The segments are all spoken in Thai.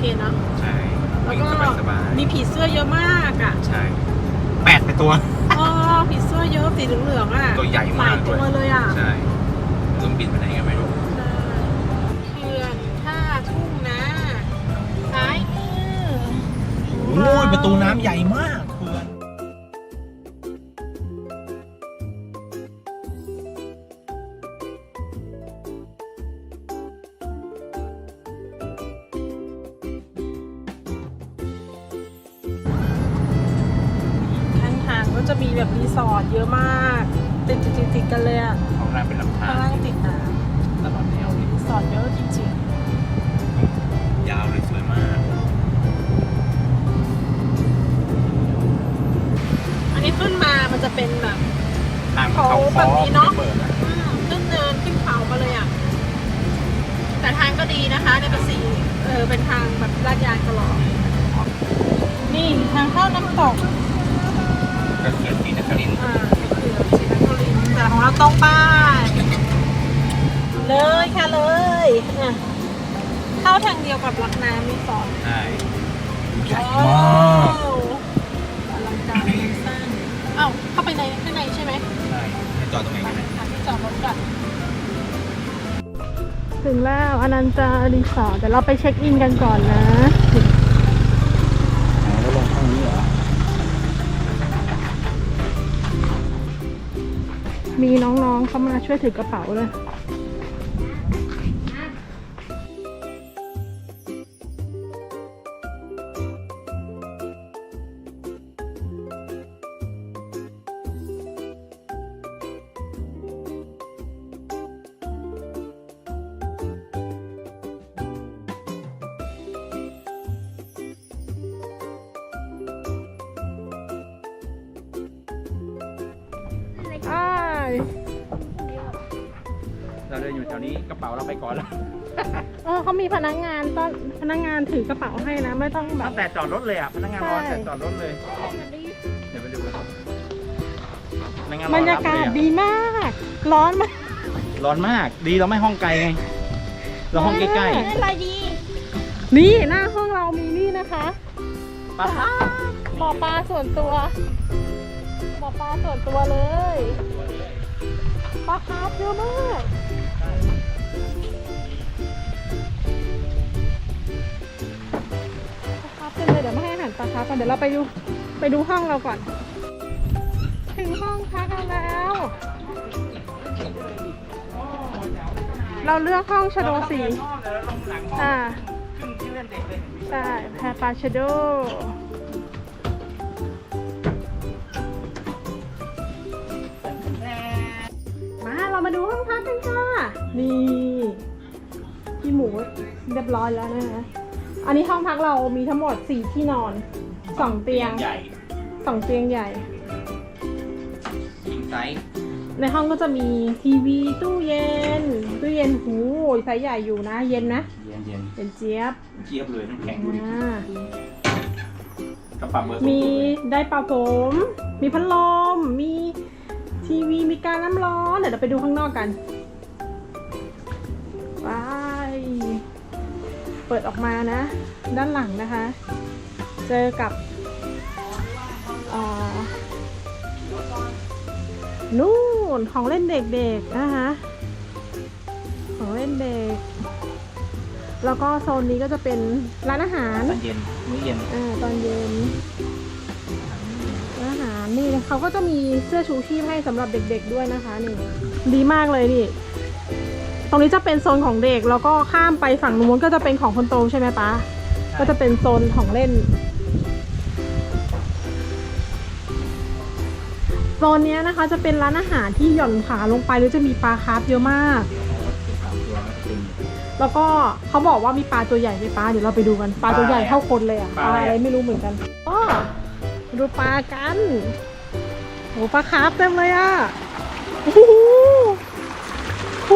เคเนาะใช่แล้ววิ่งก็สบายมีผีเสื้อเยอะมากอะๆใช่แปดไปตัว อ๋อผีเสื้อเยอะสีเหลืองๆอะตัวใหญ่มากหลายตัวเลยอะ ใช่ลงบินไปไหนก็ไม่รู้เขื่อนท่าทุ่งนะซ้ายมือโอ้ยประตูน้ำใหญ่มาก แบบนี้เนอะเปิดอะอืมขึ้นเนินขึ้นเขามาเลยอะ แต่ทางก็ดีนะคะในประสีเออเป็นทางแบบลาดยางตลอด นี่ทางเข้าน้ำตกก็เขื่อนศรีนครินทร์อ่าคือศรีนครินทร์แต่ของเราตรงไป้ายเลยค่ะเลยอะเข้าทางเดียวกับลักน้ำรีสอร์ทใช่ใหญ่ว้มากาว ถึงแล้วอนันจารีสอร์ทเดี๋ยวเราไปเช็คอินกันก่อนนะแล้วลงข้างนี้เหรอ มีน้องๆเขามาช่วยถือกระเป๋าเลยามีพนักงานต้อนพนักงานถือกระเป๋าให้นะ ไม่ต้องแบตั้บ งแต่จอดรถเลยอะพนักงานรอใช่แต่จอดรถเลย เดี๋ยวไปดูกันพนักงานบรรยากาศดีมาก ร้อนมากร้อนมาก ดีเราไม่ห้องไกลไง เราห้องใกล้อะไรดีนี่หน้าห้องเรามีนี่นะคะๆปะบ่อปลาส่วนตัวบ่อปลาส่วนตัวเลยปลาคาร์ฟเยอะมาก ปลาคาร์ฟเลยเดี๋ยวมาให้อาหารปลาคาร์ฟก่อนเดี๋ยวเราไปดูไปดูห้องเราก่อน ถึงห้องพักเราแล้ว เราเลือกห้องชโดสีอ่าใช่แพรปาชโดมาเรามาดูห้องพักกันค่ะนี่พี่หมูเรียบร้อยแล้วนะคะ อันนี้ห้องพักเรามีทั้งหมด4ที่นอน2เตียงใหญ่2เตียงใหญ่คิงไซส์ในห้องก็จะมีทีวีตู้เย็นตู้เย็นหูไซส์ใหญ่อยู่นะ เย็นนะเย็นเย็นเย็นเจี๊ยบๆเจี๊ยบเลยน้ำแข็งดูดิอ่ากระเป๋าเบอร์สูงมีสุดได้เป่าผม มีพัดลมมีทีวีมีการน้ำร้อน เดี๋ยวเราไปดูข้างนอกกันไป เปิดออกมานะ ด้านหลังนะคะ เจอกับเอ่อนู่นของเล่นเด็กๆนะคะของเล่นเด็ก แล้วก็โซนนี้ก็จะเป็นร้านอาหารตอนเย็นมื้อเย็นอ่าตอนเย็นร้านอาหารนี่เขาก็จะมีเสื้อชูชีพให้สำหรับเด็ก ๆด้วยนะคะนี่ดีมากเลยนี่ ตรงนี้จะเป็นโซนของเด็กแล้วก็ข้ามไปฝั่งนู้นก็จะเป็นของคนโตใช่ไหมป๊าก็จะเป็นโซนของเล่นโซนเนี้ยนะคะจะเป็นร้านอาหารที่หย่อนขาลงไปแล้วจะมีปลาคาร์ฟเยอะมากสามตัวก็จะเป็นแล้วก็เขาบอกว่ามีปลาตัวใหญ่ไหมปลาเดี๋ยวเราไปดูกันปลาตัวใหญ่เท่าคนเลยอะปปลาลาอะไรอะไรไม่รู้เหมือนกันอ๋อดูปลากันโหปลาคาร์ฟเต็มเลยอะโอ้โหโอ้โห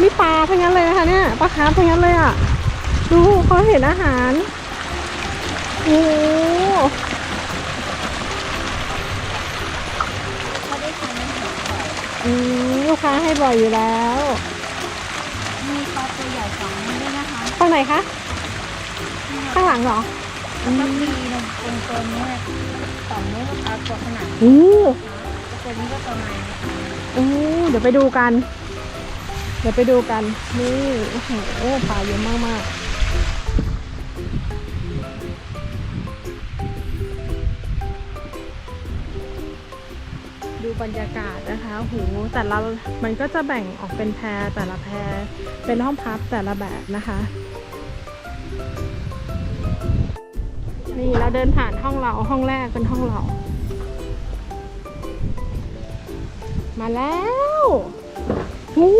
นี่ปลาทั้งนั้นเลยนะคะเนี่ยปลาคาร์ฟทั้งนั้นเลยอะดูเขาเห็นอาหารโอ้โหเขาได้ทานอาหารบ่อยอืมลูกค้าให้บ่อยอยู่แล้ว มีปลาตัวใหญ่สองนิ้วด้วยนะคะข้างไหนคะ ข้างหลังเหรอ แล้วก็มีนมเป็นตัวนี้สองนิ้วปลา ตัวขนาดอู้ตัวนี้ก็ประมาณนี้อู้เดี๋ยวไปดูกัน เดี๋ยวไปดูกัน นี่โอ้โหปลาเยอะมากมากๆดูบรรยากาศนะคะโหแต่ละมันก็จะแบ่งออกเป็นแพรแต่ละแพรเป็นห้องพักแต่ละแบบนะคะ นี่เราเดินผ่านห้องเราห้องแรกเป็นห้องเรา มาแล้วโอ้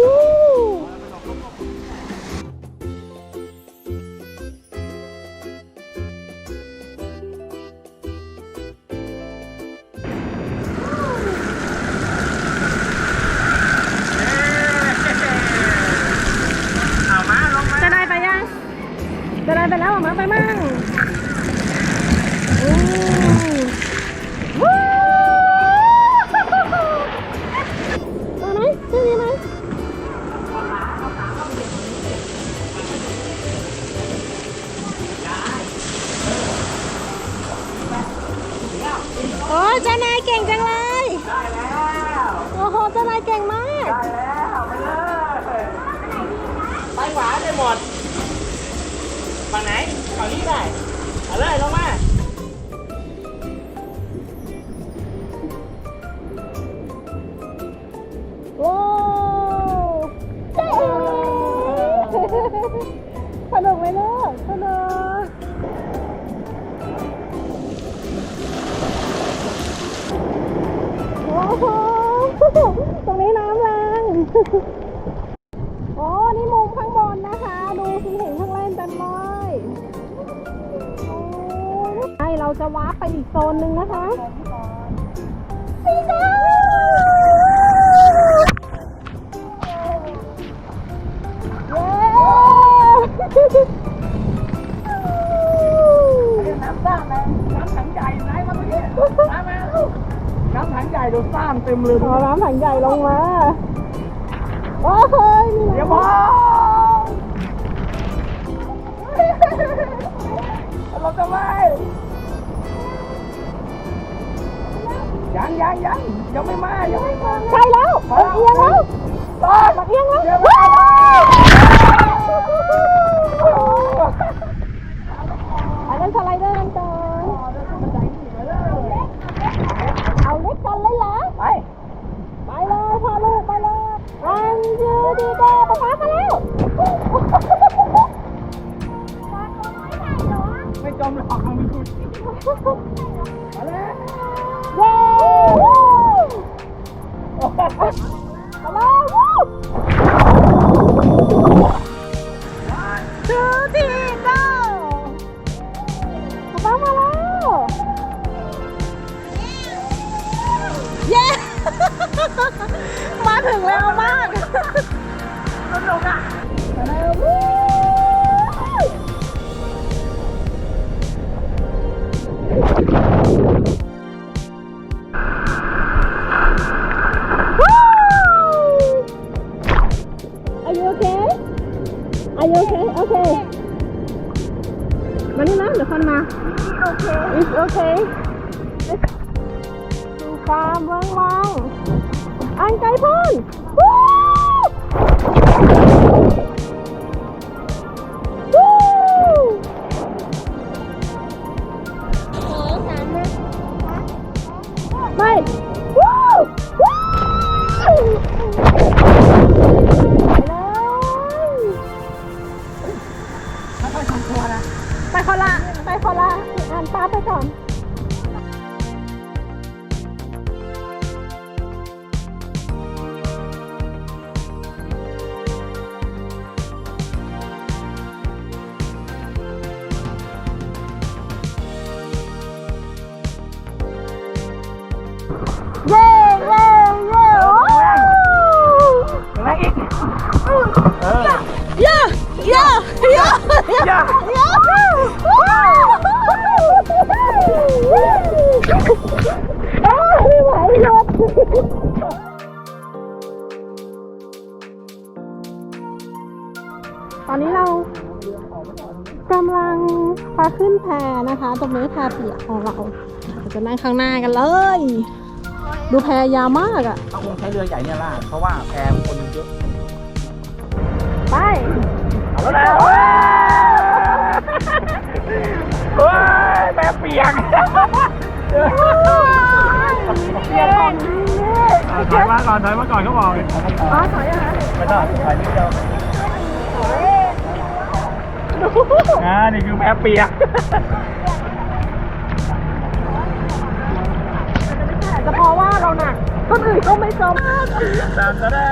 จะได้ไปยัง จะได้ไปแล้วเหรอมาไปมั่ง สนุกไหมลูกสนุกโอ้โหตรงนี้น้ำแรงโอ้นี่มุมข้างบนนะคะ ดูสิเห็นข้างล่างเต็มเลยโอ้ใช่เราจะว้าไปอีกโซนหนึ่งนะคะ น้ำสร้างนะน้ำถังใหญ่ไหนมาตรงนี้มามาน้ำถังใหญ่ดูสร้างเต็มเลยเอาน้ำถังใหญ่ลงมา โอ้ยมีเดี๋ยวน้ำพอเราจะไปยังยังยังยังไม่มายังไม่มาใช่แล้วมันเอียงแล้วต่อมันเอียงแล้ว เดี๋ยวว้าวอันนั้นสไลเดอร์กันก่อนเอาเล็กกันเลยเหรอ ไป ไปเลยพ่อลูกไปเลยวันยูดีเดย์ป๊าป๊ามาแล้วไม่จมหรอกมันมีคุณมาแล้ว ข้างหน้ากันเลย ดูแพยาวมากอะต้องคงใช้เรือใหญ่เนี่ยล่ะเพราะว่าแพคนเยอะไปเอาแล้วนะเว้ยเฮ้ยแม่เปียกอะถอยมาก่อนถอยมาก่อนเขาบอกอ๋อถอยอะคะไม่ต้องถอยนิดเดียวอ่านี่คือแม่เปียก แต่เพราะ ว่าเราหนักคนอื่นก็ไม่จมตาตาดา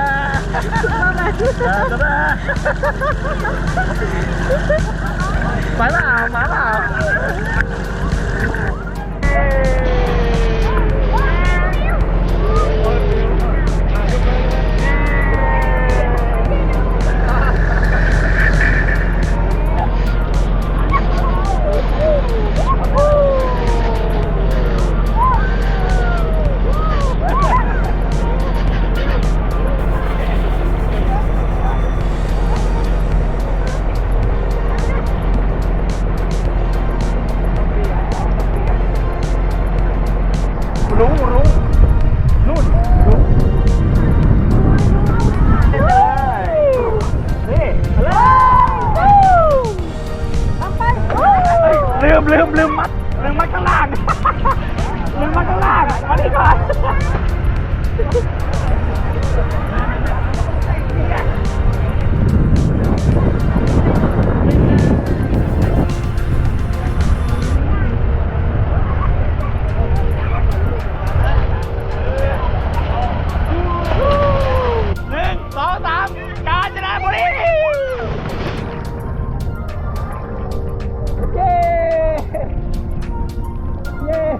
ตาตาดามาแล้วมาแล้วาญ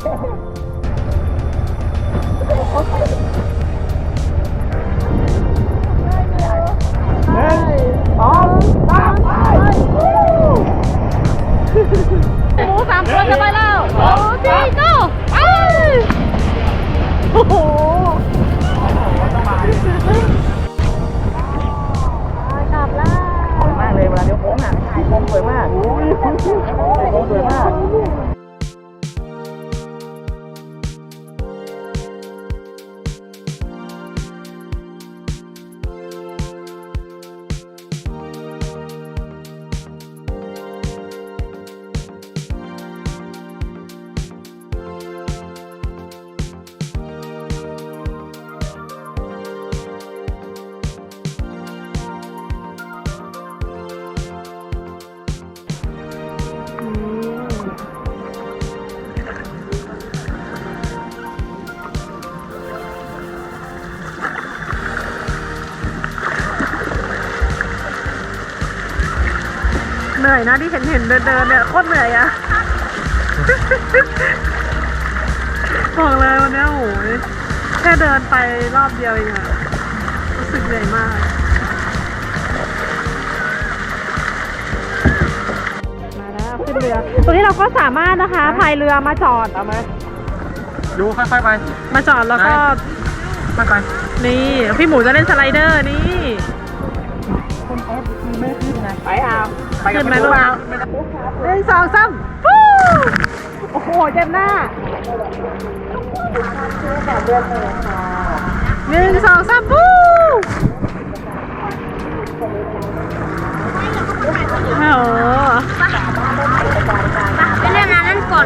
จ อยนะที่เห็นเห็นเดินเดินเนี่ยโคตรเหนื่อยอะบอกเลยวันเนี้ยโอ้ยแค่เดินไปรอบเดียวเองอะรู้สึกเหนื่อยมากมาแล้วขึ้นเรือตรงนี้เราก็สามารถนะคะพายเรือมาจอดทำไหมดูค่อยๆไป มาจอดแล้วก็ค่อยๆไปนี่พี่หมูจะเล่นสไลเดอร์นี่คนแอปคือไม่ขึ้นไงไปเอา ไปกับขึ้นไหมลูรู้กเอาหนึ่งสองสามฟูโอ้โหเจ็บหน้าหนึ่งสองสามปูโอ้โหไปเล่นน้ำนั่นก่อน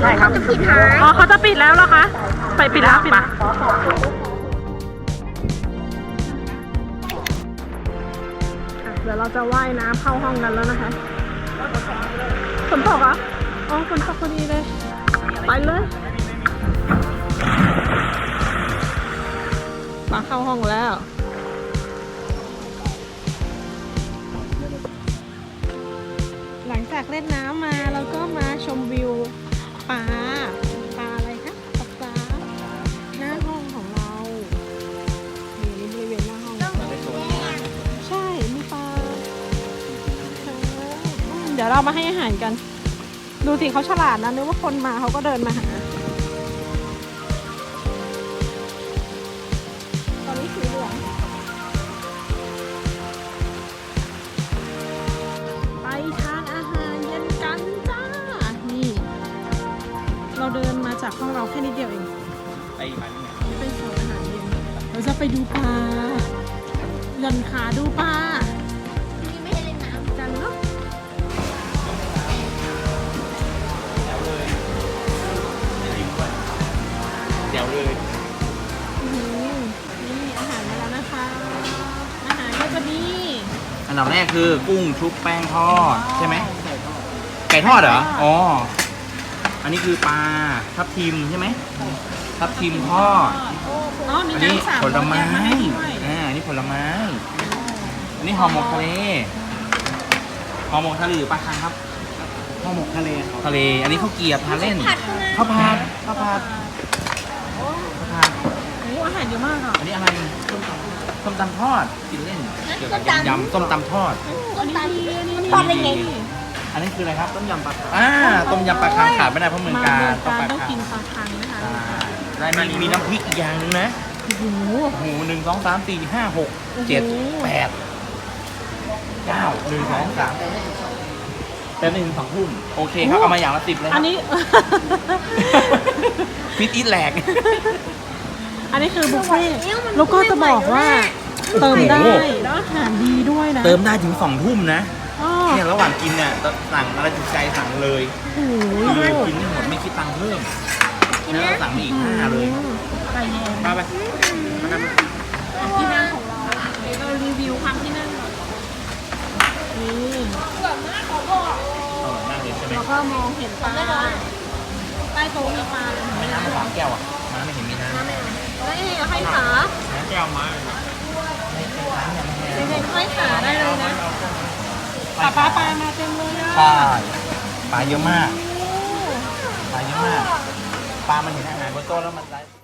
ใช่ครับจะผิดหายอ๋อเขาจะปิดแล้วเหรอคะ ไปปิดแล้วปิด เดี๋ยวเราจะว่ายน้ำเข้าห้องกันแล้วนะคะฝนตกเหรอะอ๋อฝนตกพอดีเลย ไปเลยมาเข้าห้องแล้ว หลังจากเล่นน้ำมา ดี๋ยวเรามาให้อาหารกัน ดูสิเขาฉลาดนะนึกว่าคนมาเขาก็เดินมาหา ตอนนี้สีเหลืองไปทานอาหารเย็นกันจ้า นี่ เราเดินมาจากห้องเราแค่นิดเดียวเอง ไปมาที่ไหนนี่เป็นโซนอาหารเย็น เราจะไปดูปลาหย่อนขาดูปลา อันดับแรกคือกุ้งชุบแป้งทอดใช่ไหมไก่ทอดเหรอ อ๋อ อันนี้คือปลาทับทิมใช่ไหมทับทิมทอด อ๋อมีอันนี้น้ำสามผลไม้รสแยกาให้ด้วยอ่า อันนี้ผลไม้ อันนี้ห่อหมกทะเล ห่อหมกทะเลหรือปลาคังครับ ห่อหมกทะเลทะเล อันนี้ข้าวเกรียบทานเล่นผัดนะข้าวผัดข้าวผัดข้าวผัดโอ้อาหารเยอะมากอะ อันนี้อะไร ส้มตำ ทอดกินเล่นเกี่ยวกับยำๆส้มตำทอดอันนี้ดีอันนี้ตอนเป็นไงอันนี้คืออะไรครับต้มยำปลาคังอ่าต้มยำปลาคังขาดไม่ได้เพราะเมืองมาการเมืองต้องการปลาต้องคักิงนปลาคังนะคะอ่าแล้วมีมีน้ำพริกอีกอย่างหนึงนะโอ้โหหมูหนึ่งสองสามสี่ห้าหกเจ็ดโอ้โหแปดเก้าหนึ่งสองสามแต่หนึ่งสองทุ่มโอเคครับ เอามาอย่างละสิบเลยคอัรันบนี้ฟิตอีทแหลก อันนี้คือบุฟเฟ่ต์แล้วก็จะบอกว่า เติมได้โอ้โหแล้วอาหารดีด้วยนะเติมได้ถึงสองทุ่มนะอ๋อเนี่ยระหว่างกินเนี่ยสั่งอะไรถูกใจสั่งเลยโอ้โหเลยกินไม่หมดไม่คิดตังค์เพิ่มแล้วเราสั่งมาอีกห้าเลยไก่แดงมาไปมากันที่นั่งของเราเดี๋ยวเรารีวิวความที่นั่งก่อนนี่เออนั่งเลยใช่ไหมแล้วก็มองเห็นปลาใต้โต๊ะมีปลาเลยเห็นไหมไม่น้ำมาสามแก้วอะน้ำไม่เห็นมีน้ำ แล้วนี่ให้ขาน้ำแก้วมาเด็กๆให้ขาได้เลยนะปลาปลาปลามาเต็มเลยอะใช่ปลาเยอะมาก ปลาเยอะมาก ปลามันเห็นอาหารบนโต๊ะแล้วมันไ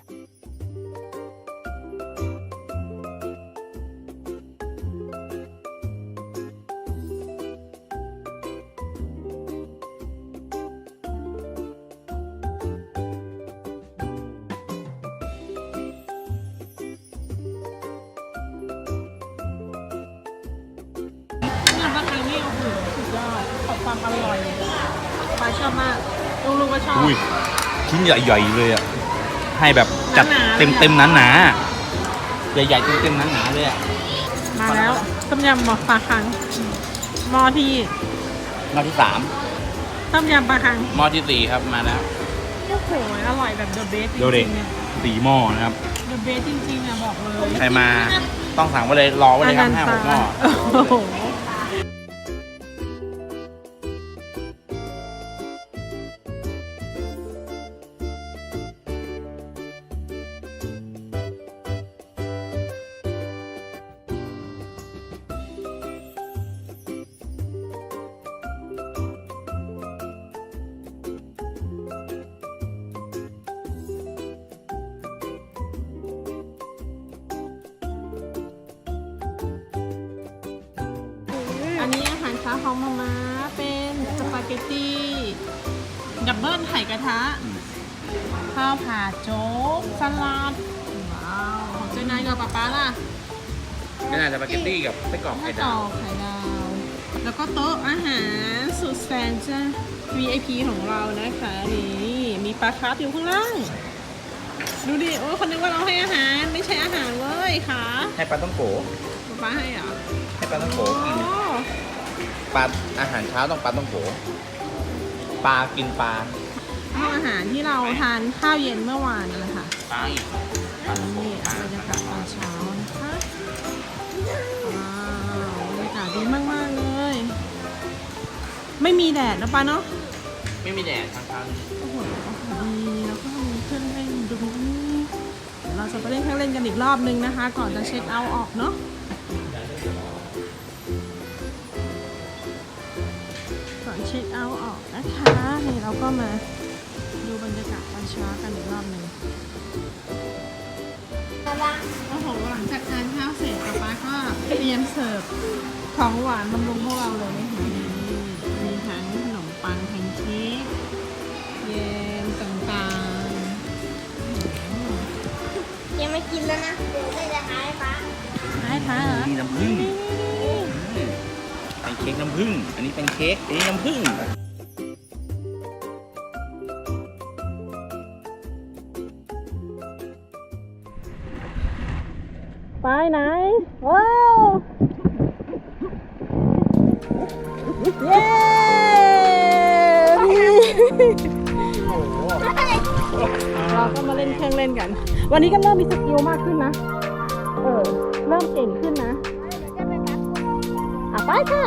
ความอร่อยปลาชอบมากลุงลุงก็ชอบ อุ้ยชิ้นใหญ่ๆเลยอะ ให้แบบจัดหนาๆเต็มเต็มๆหนาๆใหญ่ๆเต็มเต็มๆหนาๆเลยอะมาแล้วต้มยำหม้อปลาคังหม้อที่หม้อที่สามต้มยำปลาคังหม้อที่สี่ครับมาแล้ว โอ้โหอร่อยแบบเดอะเบสจดูดิ ริงๆเนี่ยสี่หม้อนะครับ เดอะเบสจริงๆอะบอกเลย ใครมาต้องสั่งไว้เลยรอไว้เลยครับห้าหกหม้อ โอ้โหาไข่วดาต่อวไข่ดาว แล้วก็โต๊ะอาหารสุดแสนจะ VIP ของเรานะคะนี่มีปลาคาร์ฟอยู่ข้างล่าง ดูดิโอ้ยคนนึกว่าเราให้อาหารไม่ใช่อาหารเว้ยค่ะให้ปลาต้องโกป้าให้เหรอให้ปลาต้องโกอ๋กินอปลาอาหารเช้าต้องปลาต้องโกปลากินปลาเอาอาหารที่เราทานข้าวเย็นเมื่อวานนั่นแหละค่ะปลาอีกปลาต้องโกนี่บรรยากาศตอนเช้า บรรยากาศดีมากๆเลย ไม่มีแดดนะป้าเนาะไม่มีแดดทางทางโอ้โหดีแล้วก็มีเครื่องเล่นดูเดี๋ยวเราจะไปเล่นเครื่องเล่นกันอีกรอบนึงนะคะ ก่อนจะเช็คเอาท์ออกเนาะก่อนเช็คเอาท์ออกนะคะนี่เราก็มาดูบรรยากาศตอนเช้ากันอีกรอบหนึ่งโอ้โหหลังจากทานข้าวเสร็จป๊าป๊าก็เตรียมเสิร์ฟ ของหวานบำรุงพวกเราเลยนะคะนี่มีทั้งขนมปังแพนเค้กเย็นต่างๆยังไม่กินแล้วนะ เดี๋ยวจะหายป้าท้ายท้ายเหรอนี่น้ำผึ้งนี่เป็นเค้กน้ำผึ้ง อันนี้เป็นเค้กอันนี้น้ำผึ้ง เย้เราก็มาเล่นเครื่องเล่นกัน วันนี้ก็เริ่มมีสกิลมากขึ้นนะ เออ เริ่มเก่งขึ้นนะอะไปค่ะ